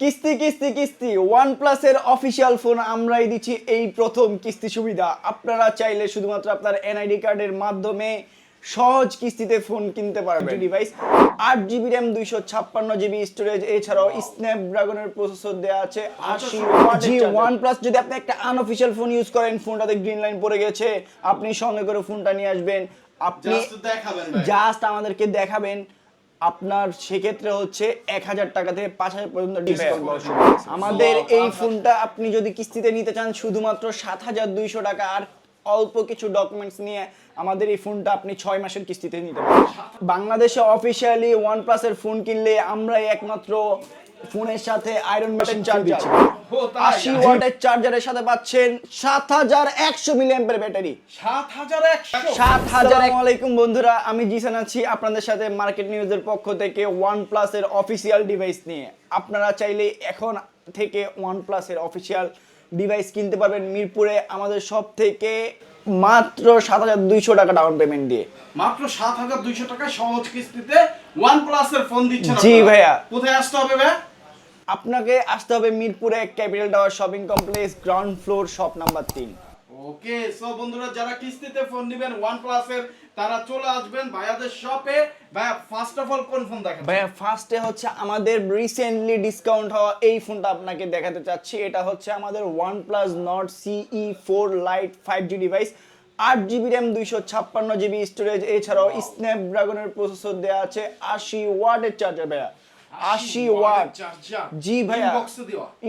কিস্তি কিস্তি কিস্তি। ওয়ান প্লাসের অফিসিয়াল ফোন আমরাই দিচ্ছি এই প্রথম কিস্তি সুবিধা। আপনারা চাইলে শুধুমাত্র আপনার এনআইডি কার্ডের মাধ্যমে সহজ কিস্তিতে ফোন কিনতে পারবেন। ডিভাইস আট জিবি র্যাম দুইশো ছাপ্পান্ন জিবি স্টোরেজ এছাড়াও স্ন্যাপড্রাগনের প্রসেসর দেওয়া আছে আশি জি ওয়ান প্লাস যদি আপনি একটা আনঅফিসিয়াল ফোন ইউজ করেন ফোনটাতে গ্রিন লাইন পড়ে গেছে আপনি সঙ্গে করে ফোনটা নিয়ে আসবেন। আপনি। জাস্ট আমাদেরকে দেখাবেন। আপনার সেক্ষেত্রে হচ্ছে এক হাজার টাকা থেকে পাঁচ হাজার পর্যন্ত ডিসকাউন্ট। আমাদের এই ফোনটা আপনি যদি কিস্তিতে নিতে চান শুধুমাত্র সাত হাজার দুইশো টাকা আর অল্প কিছু ডকুমেন্টস নিয়ে আমাদের এই ফোনটা আপনি ছয় মাসের কিস্তিতে নিতে পারেন বাংলাদেশে অফিসিয়ালি ওয়ান প্লাসের ফোন কিনলে আমরাই একমাত্র ফোনের সাথে আয়রন মেশিন চার্জ দিচ্ছি? আশি ওয়াটের চার্জারের সাথে পাচ্ছেন সাত হাজার একশো মিলিয়াম্পের ব্যাটারি। সাত হাজার একশো? সাত হাজার আলাইকুম বন্ধুরা আমি জিসান আছি আপনাদের সাথে মার্কেট নিউজের পক্ষ থেকে ওয়ান প্লাসের অফিসিয়াল ডিভাইস নিয়ে। আপনারা চাইলে এখন থেকে ওয়ান প্লাসের অফিসিয়াল ডিভাইস কিনতে পারবেন মিরপুরে আমাদের সব থেকে মাত্র সাত হাজার দুইশো টাকা ডাউন পেমেন্ট দিয়ে। মাত্র সাত হাজার দুইশো টাকা সহজ কিস্তিতে ওয়ান প্লাস এর ফোন দিচ্ছেন জি ভাইয়া। কোথায় আসতে হবে ভাই? আপনাকে আসতে হবে মিরপুরে capital tower shopping complex ground floor shop number তিন। ওকে সো বন্ধুরা যারা কিস্তিতে ফোন নেবেন ওয়ান প্লাস এর তারা চলে আসবেন ভাইয়াদের শপে ভাইয়া ফার্স্ট অফ অল কোন ফোন দেখেন? ভাইয়া ফার্স্টে হচ্ছে আমাদের রিসেন্টলি ডিসকাউন্ট হওয়া এই ফোনটা আপনাকে দেখাতে চাচ্ছি। এটা হচ্ছে আমাদের OnePlus Nord CE four lite five G device আট জিবি র্যাম দুইশো ছাপ্পান্ন জিবি স্টোরেজ এছাড়াও স্ন্যাপড্রাগনের প্রসেসর দেওয়া আছে আশি ওয়াটের চার্জার ভাইয়া। আশি ওয়াট জি ভাইয়া।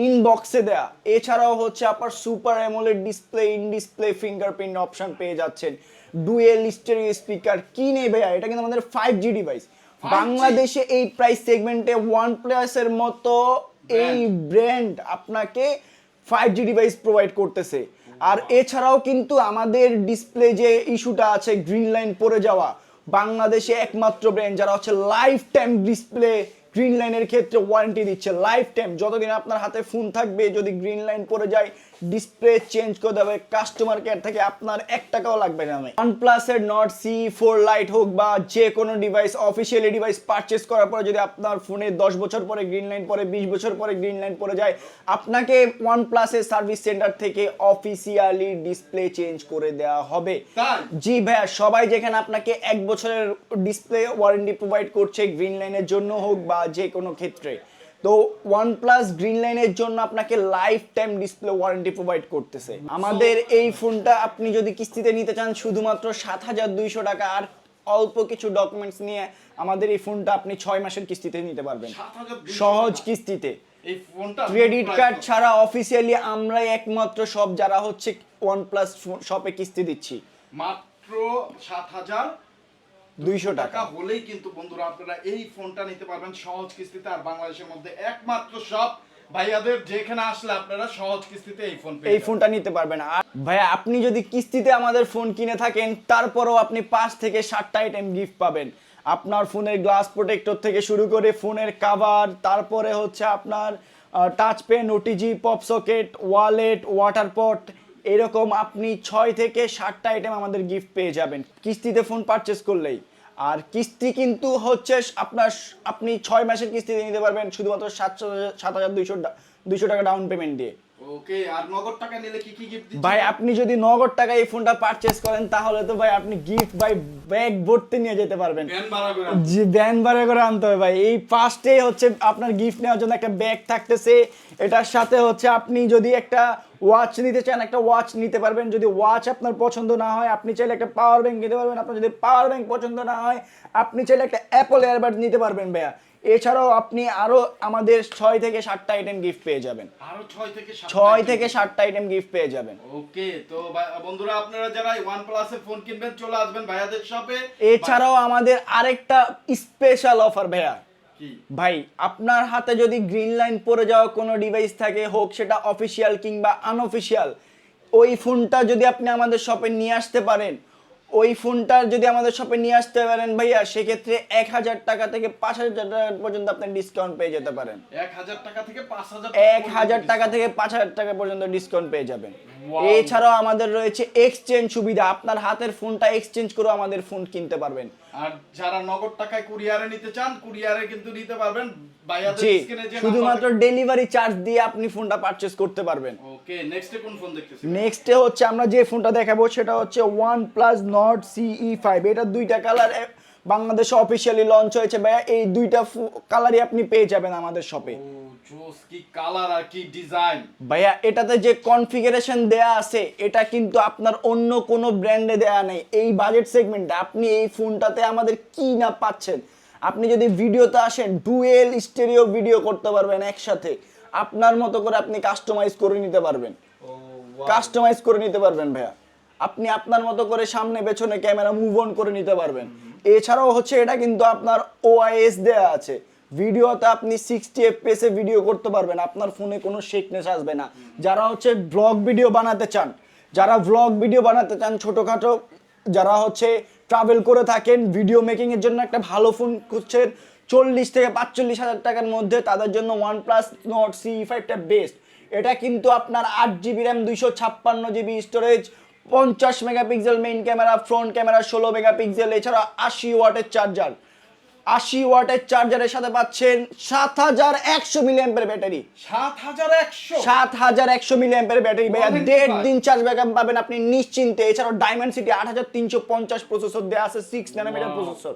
ইনবক্সে দেয়া। এছাড়াও হচ্ছে আপনার super AMOLED display in display fingerprint option পেয়ে যাচ্ছেন। ডুয়েল স্টেরিও স্পিকার কি নেই ভাইয়া? এটা কিন্তু আমাদের ফাইভ জি ডিভাইস বাংলাদেশে এই প্রাইস সেগমেন্টে ওয়ান প্লাসের মতো এই ব্র্যান্ড আপনাকে ফাইভ জি ডিভাইস প্রোভাইড করতেছে। আর এছাড়াও কিন্তু আমাদের ডিসপ্লে যে ইস্যুটা আছে গ্রিন লাইন পড়ে যাওয়া বাংলাদেশে একমাত্র ব্র্যান্ড যারা হচ্ছে লাইফ টাইম ডিসপ্লে গ্রিন লাইনের ক্ষেত্রে ওয়ারেন্টি দিচ্ছে। লাইফ টাইম যতদিন আপনার হাতে ফোন থাকবে, যদি গ্রিন লাইন পড়ে যায় ডিসপ্লে চেঞ্জ করে দেবে কাস্টমার কেয়ার থেকে আপনার এক টাকাও লাগবে না ওয়ান প্লাসের নট সি ফোর লাইট হোক বা যে কোনো ডিভাইস অফিসিয়ালি ডিভাইস পারচেস করার পরে যদি আপনার ফোনে দশ বছর পরে গ্রিন লাইন পরে বিশ বছর পরে গ্রিন লাইন পরে যায় আপনাকে ওয়ান প্লাসের সার্ভিস সেন্টার থেকে অফিসিয়ালি ডিসপ্লে চেঞ্জ করে দেওয়া হবে। জি ভাইয়া সবাই যেখানে আপনাকে এক বছরের ডিসপ্লে ওয়ারেন্টি প্রোভাইড করছে গ্রিন লাইনের জন্য হোক বা যে কোনো ক্ষেত্রে। তো ওয়ান প্লাস গ্রিন লাইনের জন্য আপনাকে life time display warranty provide করতেছে আমাদের এই ফোনটা আপনি যদি কিস্তিতে নিতে চান শুধুমাত্র সাত হাজার দুইশো টাকা আর অল্প কিছু ডকুমেন্টস নিয়ে আমাদের এই ফোনটা আপনি ছয় মাসের কিস্তিতে নিতে পারবেন। সহজ কিস্তিতে। ক্রেডিট কার্ড ছাড়া অফিসিয়ালি আমরাই একমাত্র সব যারা হচ্ছে ওয়ান প্লাস শপে কিস্তি দিচ্ছি। মাত্র সাত হাজার দুইশো টাকা। হলেই কিন্তু বন্ধুরা আপনারা এই ফোনটা নিতে পারবেন সহজ কিস্তিতে আর বাংলাদেশের মধ্যে একমাত্র সব ভাইয়াদের যেখানে আসলে আপনারা সহজ কিস্তিতে এই ফোন এই ফোনটা নিতে পারবেন। আর ভাইয়া আপনি যদি কিস্তিতে আমাদের ফোন কিনে থাকেন তারপরেও আপনি পাঁচ থেকে সাতটা আইটেম গিফট পাবেন। আপনার ফোনের গ্লাস প্রোটেক্টর থেকে শুরু করে ফোনের কাভার তারপরে হচ্ছে আপনার touch pen OTG pop socket wallet water pot এরকম আপনি ছয় থেকে সাতটা আইটেম আমাদের গিফট পেয়ে যাবেন। কিস্তিতে ফোন পারচেস করলেই। আর কিস্তি কিন্তু হচ্ছে আপনার আপনি ছয় মাসের কিস্তিতে নিতে পারবেন শুধুমাত্র সাতশো সাত হাজার দুইশো দুইশো টাকা ডাউন পেমেন্ট দিয়ে। ওকে আর নগদ টাকা নিলে কি কি গিফট ভাই আপনি যদি নগদ টাকা এই ফোনটা পারচেস করেন তাহলে তো ভাই আপনি গিফট ভাই ব্যাগ ভর্তি নিয়ে যেতে পারবেন। ভাড়া করে জি ব্যান বারে করে আনতে হবে ভাই। এই ফার্স্টে হচ্ছে আপনার গিফট নেওয়ার জন্য একটা ব্যাগ থাকতেছে। এটার সাথে হচ্ছে আপনি যদি একটা ওয়াচ নিতে চান একটা ওয়াচ নিতে পারবেন। যদি ওয়াচ আপনার পছন্দ না হয় আপনি চাইলে একটা পাওয়ার ব্যাংক নিতে পারবেন। আপনার যদি পাওয়ার ব্যাংক পছন্দ না হয় আপনি চাইলে একটা অ্যাপল এয়ারবাড নিতে পারবেন ভাইয়া। এছাড়াও আপনি আরও আমাদের ছয় থেকে সাতটা আইটেম গিফট পেয়ে যাবেন। আরও ছয় থেকে ছয় থেকে সাতটা আইটেম গিফট পেয়ে যাবেন। ওকে তো বন্ধুরা আপনারা যারা ওয়ান প্লাস এর ফোন কিনবেন চলে আসবেন ভাইয়াদের শপে এছাড়াও আমাদের আরেকটা স্পেশাল অফার ভাইয়া। ভাই আপনার হাতে যদি গ্রিন লাইন পড়ে যাওয়া কোনো ডিভাইস থাকে হোক সেটা অফিসিয়াল কিংবা আনঅফিসিয়াল ওই ফোনটা যদি আপনি আমাদের শপে নিয়ে আসতে পারেন ওই ফোনটা যদি আমাদের শপে নিয়ে আসতে পারেন ভাইয়া সেক্ষেত্রে এক হাজার টাকা থেকে পাঁচ হাজার টাকা পর্যন্ত আপনি ডিসকাউন্ট পেয়ে যেতে পারেন। এক হাজার টাকা থেকে পাঁচ হাজার এক হাজার টাকা থেকে পাঁচ হাজার টাকা পর্যন্ত ডিসকাউন্ট পেয়ে যাবেন. এছাড়াও আমাদের রয়েছে এক্সচেঞ্জ সুবিধা। আপনার হাতের ফোনটা এক্সচেঞ্জ করে আমাদের ফোন কিনতে পারবেন। আর যারা নগদ টাকায় কুরিয়ারে নিতে চান কুরিয়ারে কিন্তু নিতে পারবেন। শুধুমাত্র ডেলিভারি চার্জ দিয়ে আপনি ফোনটা পারচেজ করতে পারবেন। ওকে নেক্সটে কোন ফোন দেখতেছি নেক্সটে হচ্ছে আমরা যে ফোনটা দেখাবো সেটা হচ্ছে one plus Nord CE five এটা দুইটা কালার বাংলাদেশে অফিসিয়ালি লঞ্চ হয়েছে ভাইয়া। এই দুইটা কালারই আপনি পেয়ে যাবেন আমাদের শপে কি কালার আর কি ডিজাইন ভাইয়া এটাতে যে কনফিগারেশন দেয়া আছে এটা কিন্তু আপনার অন্য কোনো ব্র্যান্ডে দেয়া নেই। এই বাজেট সেগমেন্টে আপনি এই ফোনটাতে আমাদের কি না পাচ্ছেন? আপনি যদি ভিডিওতে আসেন ডুয়েল স্টেরিও ভিডিও করতে পারবেন একসাথে। আপনার মতো করে আপনি কাস্টমাইজ করে নিতে পারবেন। কাস্টমাইজ করে নিতে পারবেন ভাইয়া। আপনি আপনার মতো করে সামনে পেছনে ক্যামেরা মুভ অন করে নিতে পারবেন। এছাড়াও হচ্ছে এটা কিন্তু আপনার ওআইএস দেয়া আছে। ভিডিওতে আপনি সিক্সটি এফপিএস এ ভিডিও করতে পারবেন আপনার ফোনে কোনো শেকনেস আসবে না। যারা হচ্ছে ব্লগ ভিডিও বানাতে চান যারা ব্লগ ভিডিও বানাতে চান ছোটোখাটো যারা হচ্ছে ট্রাভেল করে থাকেন ভিডিও মেকিংয়ের জন্য একটা ভালো ফোন খুঁজছেন চল্লিশ থেকে পাঁচচল্লিশ হাজার টাকার মধ্যে তাদের জন্য ওয়ান প্লাস নট সি ফাইভটা বেস্ট এটা কিন্তু আপনার আট জিবি র্যাম দুইশো ছাপ্পান্ন জিবি স্টোরেজ পঞ্চাশ megapixel main camera front camera ষোলো মেগাপিক্সেল এছাড়া আশি ওয়াটের চার্জার আশি ওয়াটের চার্জারের সাথে পাচ্ছেন সাত হাজার একশো মিলিয়াম্পের ব্যাটারি সাত হাজার একশো? সাত হাজার একশো মিলিয়াম্পের ব্যাটারি ভাইয়া দেড় দিন চার্জ ব্যাকআপ পাবেন আপনি নিশ্চিন্তে। এছাড়াও ডায়মন্ড সিটি আট হাজার তিনশো পঞ্চাশ প্রসেসর দেওয়া আছে সিক্স ন্যানোমিটার প্রসেসর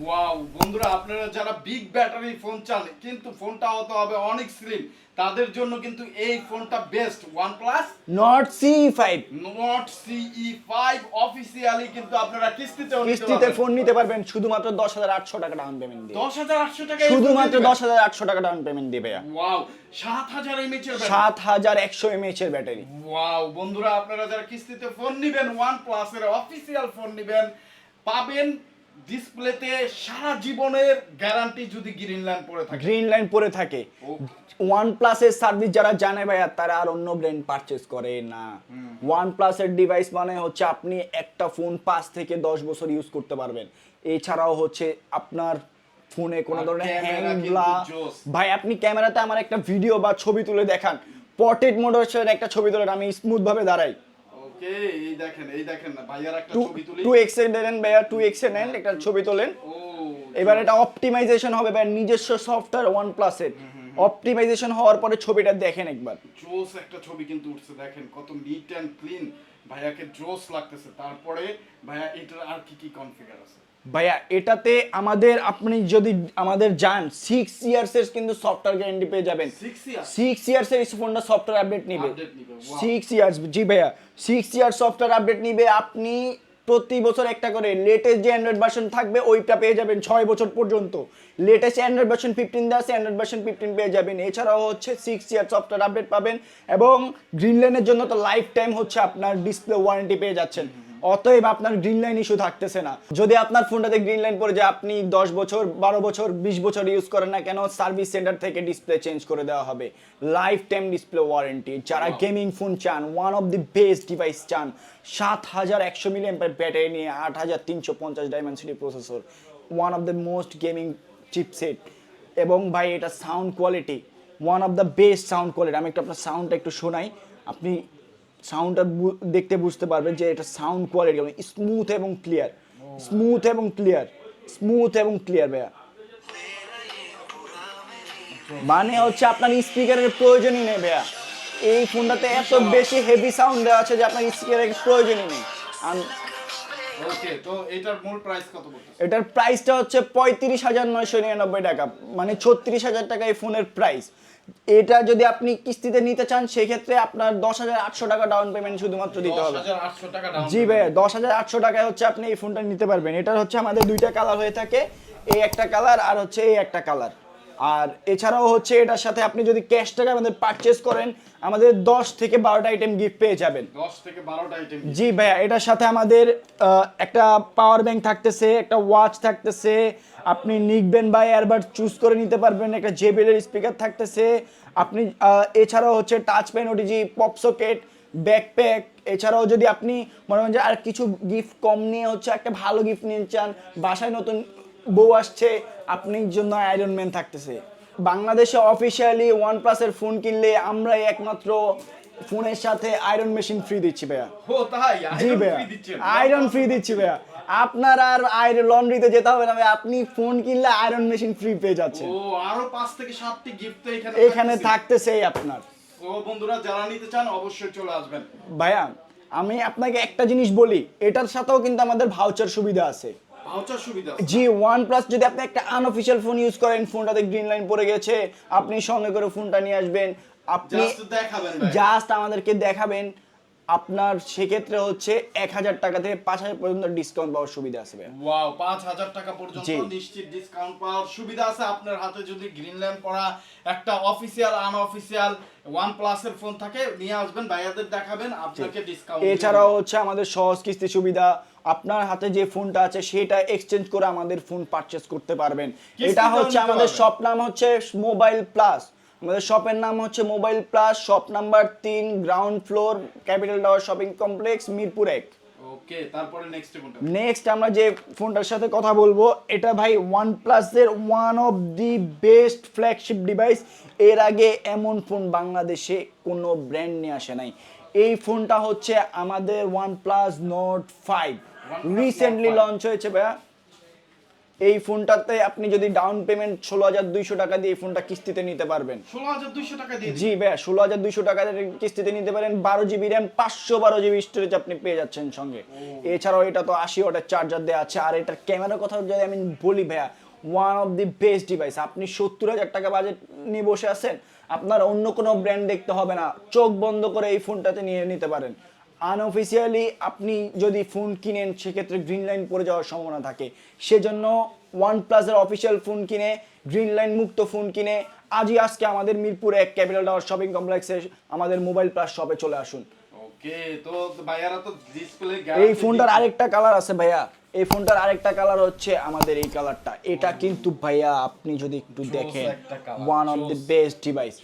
ওয়াও বন্ধুরা আপনারা যারা বিগ ব্যাটারি ফোন চান কিন্তু ফোনটা হতে হবে অনেক স্লিম তাদের জন্য কিন্তু এই ফোনটা best OnePlus? Nord C five Nord CE five officially কিন্তু আপনারা কিস্তিতেও নিতে কিস্তিতে ফোন নিতে পারবেন শুধুমাত্র দশ হাজার আটশো টাকা ডাউন পেমেন্ট দিয়ে। দশ হাজার আটশো টাকা শুধুমাত্র দশ হাজার আটশো টাকা ডাউন পেমেন্ট ভাইয়া। ওয়াও সাত হাজার এমএচ এর সাত হাজার একশো এমএইচ এর ব্যাটারি ওয়াও বন্ধুরা আপনারা যারা কিস্তিতে ফোন নেবেন ওয়ান প্লাস এর অফিসিয়াল ফোন নেবেন পাবেন ডিসপ্লেতে সারা জীবনের গ্যারান্টি যদি গ্রিন ল্যান্ড পড়ে থাকে। গ্রিন লাইন পরে থাকে। ওয়ান প্লাসের সার্ভিস যারা জানে ভাইয়া তারা আর অন্য ব্র্যান্ড পারচেজ করে না। ওয়ান প্লাসের ডিভাইস মানে হচ্ছে আপনি একটা ফোন পাঁচ থেকে দশ বছর ইউজ করতে পারবেন। এছাড়াও হচ্ছে আপনার ফোনে কোনো ধরনের ক্যামেরা হ্যাং কিন্তু লা জোস। ভাই আপনি ক্যামেরাতে আমার একটা ভিডিও বা ছবি তুলে দেখান। পটেড মোডের একটা ছবি তুলে আমি স্মুথ ভাবে দাঁড়াই। ওকে এই দেখেন এই দেখেন না ভাইয়ার একটা ছবি তুলি। টু এক্স এ নেন ভাইয়া টু এক্স এ নেন একটা ছবি তোলেন। ও এবার এটা অপটিমাইজেশন হবে ভাই নিজস্ব সফটওয়্যার ওয়ান প্লাসের অপটিমাইজেশন হওয়ার পরে ছবিটা দেখেন একবার। জোস একটা ছবি কিন্তু উঠছে দেখেন কত নিট এন্ড ক্লিন ভাইয়াকে জোস লাগতেছে তারপরে ভাইয়া এটার আর কি কি কনফিগার আছে? ভাইয়া এটাতে আমাদের আপনি যদি আমাদের যান সিক্স ইয়ার্স এর কিন্তু সফটওয়্যার গ্যারান্টি পেয়ে যাবেন। সিক্স ইয়ার সিক্স ইয়ার্স এর ফোনটা সফটওয়্যার আপডেট নিবে. সিক্স ইয়ার্স জি ভাইয়া সিক্স ইয়ার সফটওয়্যার আপডেট নিবে আপনি প্রতি বছর একটা করে লেটেস্ট যে অ্যান্ড্রয়েড ভার্সন থাকবে ওইটা পেয়ে যাবেন ছয় বছর পর্যন্ত। লেটেস্ট অ্যান্ড্রয়েড ভার্সন ফিফটিন দেওয়া আছে অ্যান্ড্রয়েড ভার্সন ফিফটিন পেয়ে যাবেন। এছাড়াও হচ্ছে সিক্স ইয়ার সফটওয়্যার আপডেট পাবেন এবং গ্রিন গ্রিনল্যান্ডের জন্য তো লাইফ টাইম হচ্ছে আপনার ডিসপ্লে ওয়ারেন্টি পেয়ে যাচ্ছেন। অতএব আপনার গ্রিন লাইন ইস্যু থাকতেছে না। যদি আপনার ফোনটাতে গ্রিন লাইন পড়ে যায় আপনি দশ বছর বারো বছর বিশ বছর ইউজ করেন না কেন সার্ভিস সেন্টার থেকে ডিসপ্লে চেঞ্জ করে দেওয়া হবে। লাইফ টাইম ডিসপ্লে ওয়ারেন্টি যারা গেমিং ফোন চান one of the best device চান সাত হাজার একশো মিলিয়ন ব্যাটারি নিয়ে আট হাজার তিনশো পঞ্চাশ Dimensity processor one of the most gaming chipset এবং ভাই এটা sound quality one of the best sound quality আমি একটু আপনার সাউন্ডটা একটু শোনাই। আপনি সাউন্ডটা দেখতে বুঝতে পারবেন যে এটা সাউন্ড কোয়ালিটি কেমন স্মুথ এবং ক্লিয়ার স্মুথ এবং ক্লিয়ার স্মুথ এবং ক্লিয়ার ভাইয়া। মানে হচ্ছে আপনার স্পিকারের প্রয়োজনই নেই, ভাইয়া। এই ফোনটাতে এত বেশি হেভি সাউন্ড দেওয়া আছে যে আপনার স্পিকারের প্রয়োজনই নেই। ওকে তো এটার মূল প্রাইস কত এটার প্রাইসটা হচ্ছে পঁয়ত্রিশ হাজার নয়শো নিরানব্বই টাকা। মানে ছত্রিশ হাজার টাকা এই ফোনের প্রাইস এটা যদি আপনি কিস্তিতে নিতে চান সেক্ষেত্রে আপনার দশ হাজার আটশো টাকা ডাউন পেমেন্ট শুধুমাত্র দিতে হবে। জি ভাই দশ হাজার আটশো টাকায় হচ্ছে আপনি এই ফোনটা নিতে পারবেন। এটার হচ্ছে আমাদের দুইটা কালার হয়ে থাকে এই একটা কালার আর হচ্ছে এই একটা কালার আর এছাড়াও হচ্ছে এটার সাথে আপনি যদি ক্যাশ টাকা আমাদের পারচেস করেন আমাদের দশ থেকে বারোটা আইটেম গিফট পেয়ে যাবেন। দশ থেকে বারোটা আইটেম জি ভাইয়া এটার সাথে আমাদের একটা পাওয়ার ব্যাংক থাকতেছে একটা ওয়াচ থাকতেছে আপনি নিকবেন বা এয়ারবাড চুজ করে নিতে পারবেন একটা জেবেলের স্পিকার থাকতেছে আপনি এছাড়াও হচ্ছে touch pen OTG pop socket backpack এছাড়াও যদি আপনি মনে করেন যে আর কিছু গিফট কম নিয়ে হচ্ছে একটা ভালো গিফট নিতে চান বাসায় নতুন বউ আসছে আপনার জন্য আয়রন ম্যান থাকতেছে। বাংলাদেশে অফিসিয়ালি ওয়ান প্লাসের ফোন কিনলে আমরাই একমাত্র ফোনের সাথে আয়রন মেশিন ফ্রি দিচ্ছি ভাইয়া। জি ভাইয়া। আয়রন ফ্রি দিচ্ছি ভাইয়া। আপনার আর আয়রন লন্ড্রিতে যেতে হবে না ভাই আপনি ফোন কিনলে আয়রন মেশিন ফ্রি পেয়ে যাচ্ছেন। ও আরও পাঁচ থেকে সাতটি গিফট তো এখানে এখানে থাকতেছে। থাকতেছেই আপনার। ও বন্ধুরা যারা নিতে চান অবশ্যই চলে আসবেন। ভাইয়া আমি আপনাকে একটা জিনিস বলি এটার সাথেও কিন্তু আমাদের ভাউচার সুবিধা আছে। জি ওয়ান প্লাস যদি আপনি একটা আনঅফিসিয়াল ফোন ইউজ করেন ফোনটাতে গ্রিন লাইন পড়ে গেছে আপনি সঙ্গে করে ফোনটা নিয়ে আসবেন। আপনি জাস্ট জাস্ট আমাদেরকে দেখাবেন। আপনার সেক্ষেত্রে হচ্ছে এক হাজার টাকা থেকে পাঁচ হাজার পর্যন্ত ডিসকাউন্ট পাওয়ার সুবিধা আছে ওয়াও পাঁচ হাজার টাকা পর্যন্ত নিশ্চিত ডিসকাউন্ট পাওয়ার সুবিধা আছে। আপনার হাতে যদি গ্রিন ল্যাম্প করা একটা অফিসিয়াল আনঅফিসিয়াল ওয়ান প্লাসের ফোন থাকে নিয়ে আসবেন ভাইয়াদের দেখাবেন আপনাকে ডিসকাউন্ট এছাড়াও হচ্ছে আমাদের সহজ কিস্তি সুবিধা আপনার হাতে যে ফোনটা আছে সেটা এক্সচেঞ্জ করে আমাদের ফোন পারচেস করতে পারবেন। এটা হচ্ছে আমাদের। শপ নাম হচ্ছে মোবাইল প্লাস আমাদের শপের নাম হচ্ছে মোবাইল প্লাস শপ নাম্বার তিন ground floor capital tower shopping complex Mirpur এক। ওকে তারপরে নেক্সট কোনটা? নেক্সট আমরা যে ফোনটার সাথে কথা বলব এটা ভাই ওয়ান প্লাসের one of the best flagship device এর আগে এমন ফোন বাংলাদেশে কোনো ব্র্যান্ড নিয়ে আসে নাই। এই ফোনটা হচ্ছে আমাদের OnePlus Nord five recently launch হয়েছে ভাইয়া। এই ফোনটাতে আপনি যদি ডাউন পেমেন্ট ষোলো হাজার দুইশো টাকা দিয়ে এই ফোনটা কিস্তিতে নিতে পারবেন। ষোলো হাজার দুইশো টাকা দিয়ে জি ভাইয়া ষোলো হাজার দুইশো টাকা দিয়ে কিস্তিতে নিতে পারেন। বারো জিবি র্যাম পাঁচশো বারো জিবি স্টোরেজ আপনি পেয়ে যাচ্ছেন সঙ্গে। এছাড়াও এটা তো আশি ওয়াটের চার্জার দেওয়া আছে। আর এটার ক্যামেরার কথা যদি আমি বলি ভাইয়া one of the best device আপনি সত্তর হাজার টাকা বাজেট নিয়ে বসে আছেন আপনার অন্য কোনো ব্র্যান্ড দেখতে হবে না। চোখ বন্ধ করে এই ফোনটাতে নিয়ে নিতে পারেন। আনঅফিসিয়ালি আপনি যদি ফোন কিনেন সেক্ষেত্রে গ্রিন লাইন পড়ে যাওয়ার সম্ভাবনা থাকে। সেজন্য ওয়ান প্লাসের অফিসিয়াল ফোন কিনে গ্রিন লাইন মুক্ত ফোন কিনে আজই আজকে আমাদের মিরপুরে এক ক্যাপিটাল টাওয়ার শপিং কমপ্লেক্সে আমাদের মোবাইল প্লাস শপে চলে আসুন। ওকে তো ভাইয়ারা তো ডিসপ্লে এই ফোনটার আরেকটা কালার আছে ভাইয়া। এই ফোনটার আরেকটা কালার হচ্ছে আমাদের এই কালারটা এটা কিন্তু ভাইয়া আপনি যদি একটু দেখেন ওয়ান অফ দি জোস। বেস্ট ডিভাইস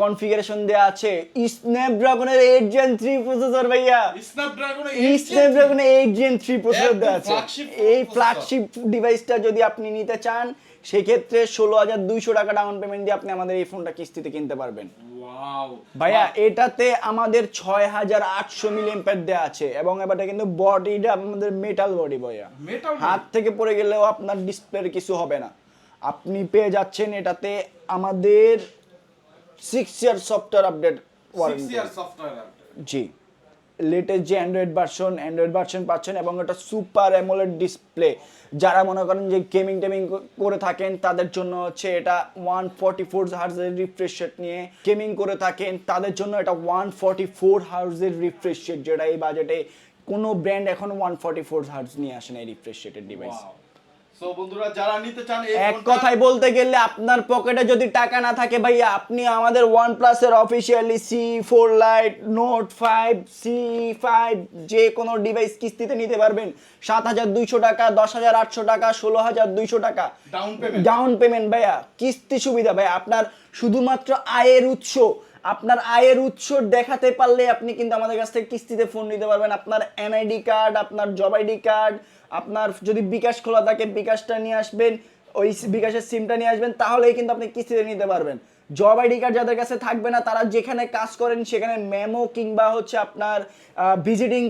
কনফিগারেশন দেওয়া আছে স্ন্যাপড্রাগনের এইট জেন থ্রি প্রসেসর ভাইয়া। স্ন্যাপড্রাগন স্ন্যাপড্রাগনের এইট জেন থ্রি প্রসেসর একদম দেওয়া আছে। এই। ফ্ল্যাগশিপ ডিভাইসটা যদি আপনি নিতে চান সেক্ষেত্রে ষোলো হাজার দুইশো টাকা ডাউন পেমেন্ট দিয়ে আপনি আমাদের এই ফোনটা কিস্তিতে কিনতে পারবেন। ভাইয়া এটাতে আমাদের ছয় হাজার আটশো মিলিয়ন প্যাড দেওয়া আছে এবং এবারটা কিন্তু বডিটা আমাদের মেটাল বডি ভাইয়া। হাত থেকে পড়ে গেলেও আপনার ডিসপ্লের কিছু হবে না। আপনি পেয়ে যাচ্ছেন এটাতে আমাদের six year software update warranty জি। লেটেস্ট যে অ্যান্ড্রয়েড ভার্সন অ্যান্ড্রয়েড ভার্সন পাচ্ছেন এবং এটা সুপার অ্যামোলেড ডিসপ্লে যারা মনে করেন যে গেমিং টেমিং করে থাকেন, তাদের জন্য হচ্ছে এটা ওয়ান ফর্টি ফোর হার্জের রিফ্রেশ রেট নিয়ে গেমিং করে থাকেন, তাদের জন্য এটা ওয়ান ফর্টি ফোর হার্জের রিফ্রেশ রেট যেটা এই বাজেটে কোনো ব্র্যান্ড এখন ওয়ান ফর্টি ফোর হার্জ নিয়ে আসে না এই রিফ্রেশ রেটের ডিভাইস সো বন্ধুরা যারা নিতে চান এক কথায় বলতে গেলে আপনার পকেটে যদি টাকা না থাকে ভাইয়া আপনি আমাদের officially C four lite Nord five C five যে কোনো ডিভাইস কিস্তিতে নিতে পারবেন। সাত হাজার দুইশো টাকা দশ হাজার আটশো টাকা ষোলো হাজার দুইশো টাকা। Down payment। ডাউন পেমেন্ট ভাইয়া কিস্তি সুবিধা ভাইয়া। আপনার শুধুমাত্র আয়ের উৎস আপনার আয়ের উৎস দেখাতে পারলে আপনি কিন্তু আমাদের কাছ থেকে কিস্তিতে ফোন নিতে পারবেন। আপনার এনআইডি কার্ড আপনার জব আইডি কার্ড আপনার যদি বিকাশ খোলা থাকে বিকাশটা নিয়ে আসবেন ওই বিকাশের সিমটা নিয়ে আসবেন তাহলেই কিন্তু আপনি কিস্তিতে নিতে পারবেন। জব আইডি কার্ড যাদের কাছে থাকবে না তারা যেখানে কাজ করেন সেখানে মেমো কিংবা হচ্ছে আপনার ভিজিটিং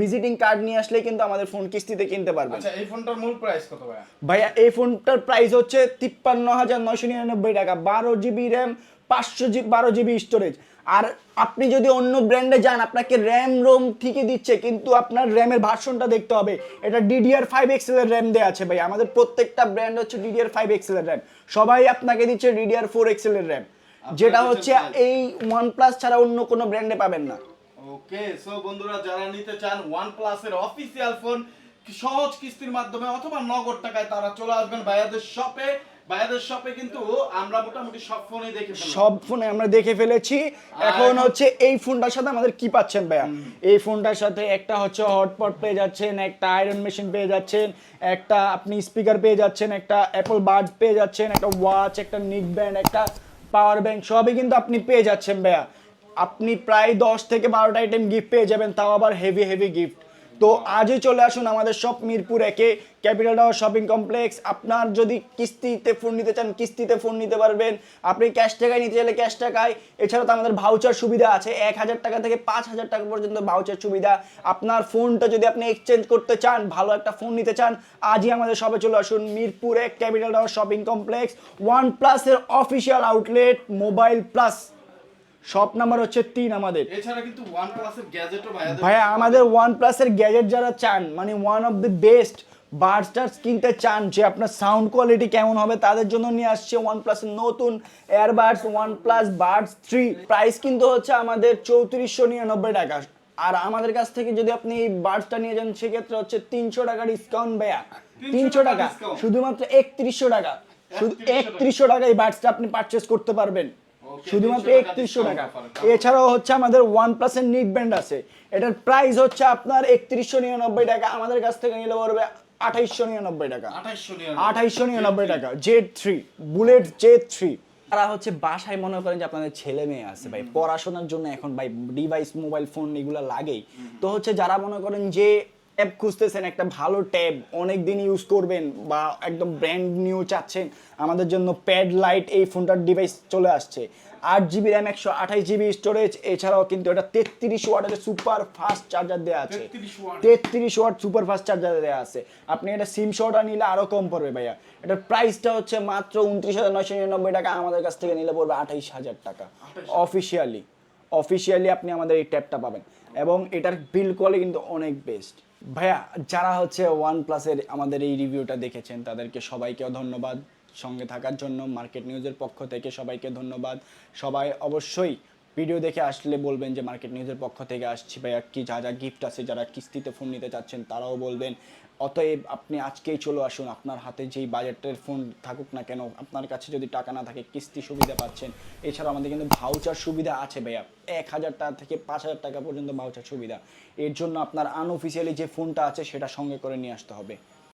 ভিজিটিং কার্ড নিয়ে আসলে কিন্তু আমাদের ফোন কিস্তিতে কিনতে পারবেন। আচ্ছা এই ফোনটার মূল প্রাইস কত ভাইয়া? ভাইয়া এই ফোনটার প্রাইস হচ্ছে তিপ্পান্ন হাজার নয়শো নিরানব্বই টাকা বারো জিবি র্যাম পাঁচশো জি বারো জিবি স্টোরেজ আর আপনি যদি অন্য ব্র্যান্ডে যান আপনাকে র্যাম রোম ঠিকই দিচ্ছে কিন্তু আপনার র্যামের ভার্সনটা দেখতে হবে। এটা ডিডিআর ফাইভ এক্সেল এর র্যাম দেওয়া আছে ভাই। আমাদের প্রত্যেকটা ব্র্যান্ড হচ্ছে ডিডিআর ফাইভ এক্সেল এর র্যাম সবাই আপনাকে দিচ্ছে ডিডিআর ফোর এক্সেল এর র্যাম যেটা হচ্ছে। এই ওয়ান প্লাস ছাড়া অন্য কোনো ব্র্যান্ডে পাবেন না। ওকে সো বন্ধুরা যারা নিতে চান ওয়ান প্লাসের অফিসিয়াল ফোন সহজ কিস্তির মাধ্যমে অথবা নগদ টাকায় তারা চলে আসবেন ভাইয়াদের শপে ভাইয়াদের শপে কিন্তু আমরা মোটামুটি সব দেখে সব ফোনে আমরা দেখে ফেলেছি। এখন এখন- হচ্ছে এই ফোনটার সাথে আমাদের কি পাচ্ছেন ভাইয়া? এই ফোনটার সাথে একটা হচ্ছে হটপট পেয়ে যাচ্ছেন একটা আয়রন মেশিন পেয়ে যাচ্ছেন একটা আপনি স্পিকার পেয়ে যাচ্ছেন একটা অ্যাপল বার্ড পেয়ে যাচ্ছেন একটা ওয়াচ একটা নিক ব্যান্ড একটা পাওয়ার ব্যাংক সবই কিন্তু আপনি পেয়ে যাচ্ছেন ভাইয়া। আপনি প্রায় দশ থেকে বারোটা আইটেম গিফট পেয়ে যাবেন তাও আবার হেভি হেভি গিফট তো আজই চলে আসুন আমাদের সব মিরপুর একে ক্যাপিটাল টাওয়ার শপিং কমপ্লেক্স। আপনার যদি কিস্তিতে ফোন নিতে চান, কিস্তিতে ফোন নিতে পারবেন। আপনি ক্যাশ টাকায় নিতে চাইলে ক্যাশ টাকায়। এছাড়া তো আমাদের ভাউচার সুবিধা আছে। এক হাজার টাকা থেকে পাঁচ হাজার টাকা পর্যন্ত ভাউচার সুবিধা। আপনার ফোনটা যদি আপনি এক্সচেঞ্জ করতে চান, ভালো একটা ফোন নিতে চান, আজই আমাদের সবে চলে আসুন। মিরপুর এক capital tower shopping complex. One প্লাসের official outlet mobile plus. Shop number হচ্ছে তিন আমাদের। এছাড়া কিন্তু ওয়ান প্লাসের গ্যাজেটও ভাইয়া আমাদের ওয়ান প্লাসের গ্যাজেট যারা চান মানে ওয়ান অফ দ্য বেস্ট বাডস্টার্স কিনতে চান যে আপনার সাউন্ড কোয়ালিটি কেমন হবে তাদের জন্য নিয়ে আসছে ওয়ান প্লাসের নতুন earbuds OnePlus buds three price কিন্তু হচ্ছে আমাদের চৌত্রিশশো নিরানব্বই টাকা। আর আমাদের কাছ থেকে যদি আপনি এই বাডসটা নিয়ে যান সেক্ষেত্রে হচ্ছে তিনশো টাকা ডিসকাউন্ট 300 তিনশো টাকা শুধুমাত্র একত্রিশশো টাকা। শুধু একত্রিশশো টাকা। এই বাডসটা আপনি পারচেস করতে পারবেন। শুধুমাত্র একত্রিশশো টাকা। এছাড়াও হচ্ছে আমাদের ওয়ান প্লাসের নিক ব্যান্ড আছে। এটার প্রাইস হচ্ছে আপনার একত্রিশশো নিরানব্বই টাকা। আমাদের কাছ থেকে নিলে পড়বে আঠাইশশো নিরানব্বই টাকা। আঠাইশশো নিরানব্বই। টাকা। Z three bullet Z three তারা হচ্ছে বাসায় মনে করেন যে আপনাদের ছেলে মেয়ে আছে ভাই। পড়াশোনার জন্য এখন ভাই ডিভাইস মোবাইল ফোন এগুলো লাগেই। তো হচ্ছে যারা মনে করেন যে ট্যাব খুঁজতেছেন একটা ভালো ট্যাব অনেক দিন ইউজ করবেন বা একদম ব্র্যান্ড নিউ চাচ্ছেন আমাদের জন্য প্যাড লাইট এই ফোনটার ডিভাইস চলে আসছে। আট জিবি র্যাম একশো আঠাশ জিবি স্টোরেজ এছাড়াও কিন্তু এটা তেত্রিশ ওয়াটের সুপার ফাস্ট চার্জার দেওয়া আছে। 33 তেত্রিশ ওয়াট সুপার ফাস্ট চার্জার দেওয়া আছে। আপনি এটা সিম শটা নিলে আরও কম পড়বে ভাইয়া। এটার প্রাইসটা হচ্ছে মাত্র উনত্রিশ হাজার নয়শো নিরানব্বই টাকা আমাদের কাছ থেকে নিলে পড়বে আঠাইশ হাজার টাকা। অফিসিয়ালি অফিসিয়ালি আপনি আমাদের এই ট্যাবটা পাবেন। এবং এটার বিল কোয়ালিটি কিন্তু অনেক বেস্ট ভাইয়া, যারা হচ্ছে ওয়ান প্লাসের আমাদের এই রিভিউটা দেখেছেন, তাদেরকে সবাইকেও ধন্যবাদ। সঙ্গে থাকার জন্য মার্কেট নিউজের পক্ষ থেকে সবাইকে ধন্যবাদ। সবাই অবশ্যই ভিডিও দেখে আসলে বলবেন যে মার্কেট নিউজের পক্ষ থেকে আসছি। ভাইয়া, কি যা যা গিফট আছে, যারা কিস্তিতে ফোন নিতে চাচ্ছেন, তারাও বলবেন। অতএব আপনি আজকেই চলে আসুন। আপনার হাতে যেই বাজেটের ফোন থাকুক না কেন, আপনার কাছে যদি টাকা না থাকে, কিস্তি সুবিধা পাচ্ছেন। এছাড়াও আমাদের কিন্তু ভাউচার সুবিধা আছে ভাইয়া। এক হাজার টাকা থেকে পাঁচ হাজার টাকা পর্যন্ত ভাউচার সুবিধা। এর জন্য আপনার আনঅফিসিয়ালি যে ফোনটা আছে, সেটা সঙ্গে করে নিয়ে আসতে হবে।